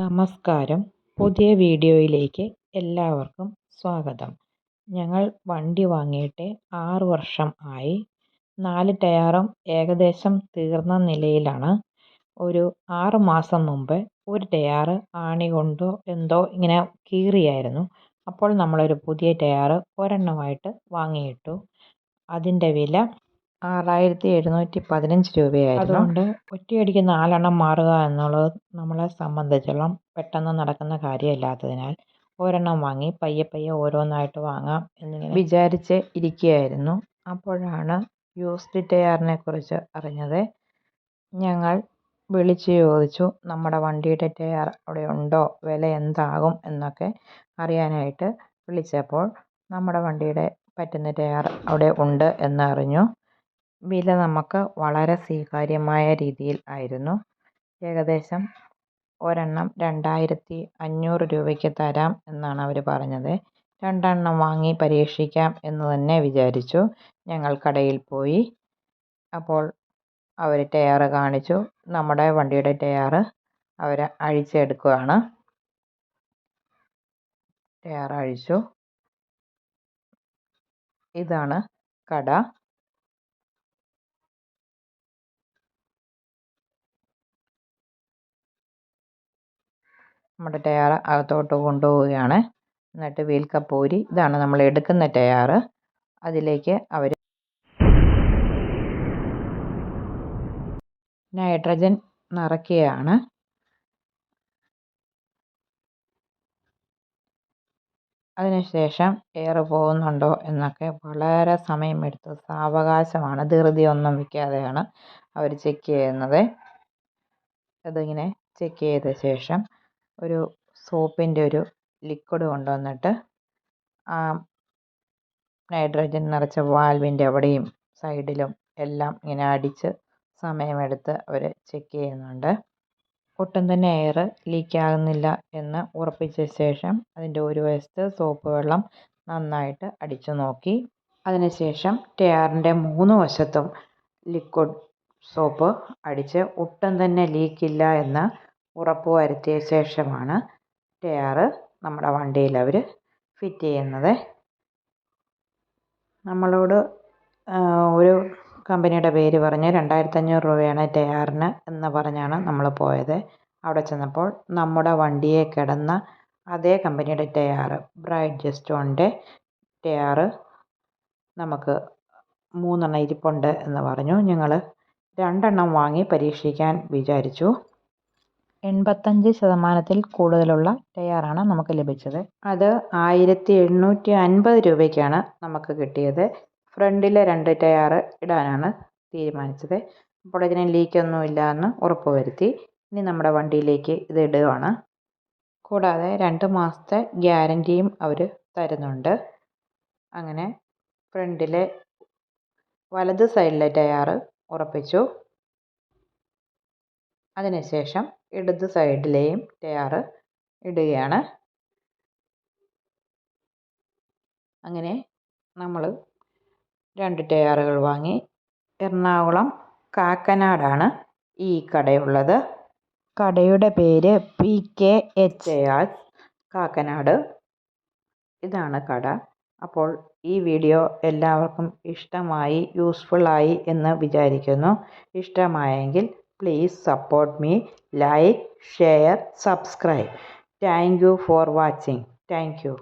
നമസ്കാരം. പുതിയ വീഡിയോയിലേക്ക് എല്ലാവർക്കും സ്വാഗതം. ഞങ്ങൾ വണ്ടി വാങ്ങിയിട്ട് ആറ് വർഷം ആയി. നാല് ടയറും ഏകദേശം തീർന്ന നിലയിലാണ്. ഒരു ആറ് മാസം മുമ്പ് ഒരു ടയർ ആണി കൊണ്ടോ എന്തോ ഇങ്ങനെ കീറിയായിരുന്നു. അപ്പോൾ നമ്മളൊരു പുതിയ ടയർ ഒരെണ്ണമായിട്ട് വാങ്ങിയിട്ടു. അതിന്റെ വില ആറായിരത്തി എഴുന്നൂറ്റി പതിനഞ്ച് രൂപയായിരുന്നു. അതുകൊണ്ട് ഒറ്റയടിക്ക് നാലെണ്ണം മാറുക എന്നുള്ളത് നമ്മളെ സംബന്ധിച്ചോളം പെട്ടെന്ന് നടക്കുന്ന കാര്യമല്ലാത്തതിനാൽ ഒരെണ്ണം വാങ്ങി പയ്യെ പയ്യെ ഓരോന്നായിട്ട് വാങ്ങാം എന്നിങ്ങനെ വിചാരിച്ച് ഇരിക്കുകയായിരുന്നു. അപ്പോഴാണ് യൂസ്ഡ് ടയറിനെ കുറിച്ച് അറിഞ്ഞത്. ഞങ്ങൾ വിളിച്ച് ചോദിച്ചു നമ്മുടെ വണ്ടിയുടെ ടയർ അവിടെ ഉണ്ടോ? വില എന്താകും? എന്നൊക്കെ അറിയാനായിട്ട് വിളിച്ചപ്പോൾ നമ്മുടെ വണ്ടിയുടെ പറ്റുന്ന ടയർ അവിടെ ഉണ്ട് എന്നറിഞ്ഞു. വില നമുക്ക് വളരെ സ്വീകാര്യമായ രീതിയിൽ ആയിരുന്നു. ഏകദേശം ഒരെണ്ണം രണ്ടായിരത്തി അഞ്ഞൂറ് രൂപയ്ക്ക് തരാം എന്നാണ് അവർ പറഞ്ഞത്. രണ്ടെണ്ണം വാങ്ങി പരീക്ഷിക്കാം എന്ന് തന്നെ വിചാരിച്ചു. ഞങ്ങൾ കടയിൽ പോയി. അപ്പോൾ അവർ ടയർ കാണിച്ചു. നമ്മുടെ വണ്ടിയുടെ ടയർ അവർ അഴിച്ചെടുക്കുകയാണ്. ടയർ അഴിച്ചു. ഇതാണ് കട. നമ്മുടെ ടയർ അകത്തോട്ട് കൊണ്ടുപോവുകയാണ്. എന്നിട്ട് വീൽ കപ്പ് ഊരി ഇതാണ് നമ്മൾ എടുക്കുന്ന ടയർ അതിലേക്ക് അവർ നൈട്രജൻ നിറയ്ക്കുകയാണ്. അതിനുശേഷം എയർ പോകുന്നുണ്ടോ എന്നൊക്കെ വളരെ സമയമെടുത്ത് സാവകാശമാണ്. ധൃതിയൊന്നും വയ്ക്കാതെയാണ് അവർ ചെക്ക് ചെയ്യുന്നത്. അതിങ്ങനെ ചെക്ക് ചെയ്ത ശേഷം ഒരു സോപ്പിന്റെ ഒരു ലിക്വിഡ് കൊണ്ടുവന്നിട്ട് ആ നൈട്രജൻ നിറച്ച വാൽവിന്റെ അവിടെയും സൈഡിലും എല്ലാം ഇങ്ങനെ അടിച്ച് സമയമെടുത്ത് അവർ ചെക്ക് ചെയ്യുന്നുണ്ട്. ഒട്ടും തന്നെ എയർ ലീക്ക് ആകുന്നില്ല എന്ന് ഉറപ്പിച്ച ശേഷം അതിന്റെ ഒരു വശത്ത് സോപ്പ് വെള്ളം നന്നായിട്ട് അടിച്ചു നോക്കി. അതിനുശേഷം ടയറിന്റെ മൂന്ന് വശത്തും ലിക്വിഡ് സോപ്പ് അടിച്ച് ഒട്ടും തന്നെ ലീക്കില്ല എന്ന് ഉറപ്പ് വരുത്തിയ ശേഷമാണ് ടയർ നമ്മുടെ വണ്ടിയിൽ അവർ ഫിറ്റ് ചെയ്യുന്നത്. നമ്മളോട് ഒരു കമ്പനിയുടെ പേര് പറഞ്ഞ് രണ്ടായിരത്തഞ്ഞൂറ് രൂപയാണ് ടയറിന് എന്ന് പറഞ്ഞാണ് നമ്മൾ പോയത്. അവിടെ ചെന്നപ്പോൾ നമ്മുടെ വണ്ടിയെ കിടന്ന അതേ കമ്പനിയുടെ ടയർ ബ്രൈറ്റ് ജസ്റ്റോണിന്റെ ടയർ നമുക്ക് മൂന്നെണ്ണം ഇരിപ്പുണ്ട് എന്ന് പറഞ്ഞു. ഞങ്ങൾ രണ്ടെണ്ണം വാങ്ങി പരീക്ഷിക്കാൻ വിചാരിച്ചു. എൺപത്തഞ്ച് ശതമാനത്തിൽ കൂടുതലുള്ള ടയറാണ് നമുക്ക് ലഭിച്ചത്. അത് ആയിരത്തി എണ്ണൂറ്റി അൻപത് രൂപയ്ക്കാണ് നമുക്ക് കിട്ടിയത്. ഫ്രണ്ടിലെ രണ്ട് ടയർ ഇടാനാണ് തീരുമാനിച്ചത്. അപ്പോൾ ഇതിന് ലീക്കൊന്നും ഇല്ല എന്ന് ഉറപ്പ് വരുത്തി ഇനി നമ്മുടെ വണ്ടിയിലേക്ക് ഇത് ഇടുകയാണ് കൂടാതെ രണ്ട് മാസത്തെ ഗ്യാരന്റിയും അവർ തരുന്നുണ്ട്. അങ്ങനെ ഫ്രണ്ടിലെ വലത് സൈഡിലെ ടയർ ഉറപ്പിച്ചു. അതിനുശേഷം ഇടത് സൈഡിലെയും ടയറ് ഇടുകയാണ്. അങ്ങനെ നമ്മൾ രണ്ട് ടയറുകൾ വാങ്ങി എറണാകുളം കാക്കനാടാണ് ഈ കടയുള്ളത്. കടയുടെ പേര് P K H A R Kakkanad. ഇതാണ് കട. അപ്പോൾ ഈ വീഡിയോ എല്ലാവർക്കും ഇഷ്ടമായി യൂസ്ഫുള്ളായി എന്ന് വിചാരിക്കുന്നു. ഇഷ്ടമായെങ്കിൽ Please support me, like, share, subscribe. Thank you for watching. Thank you.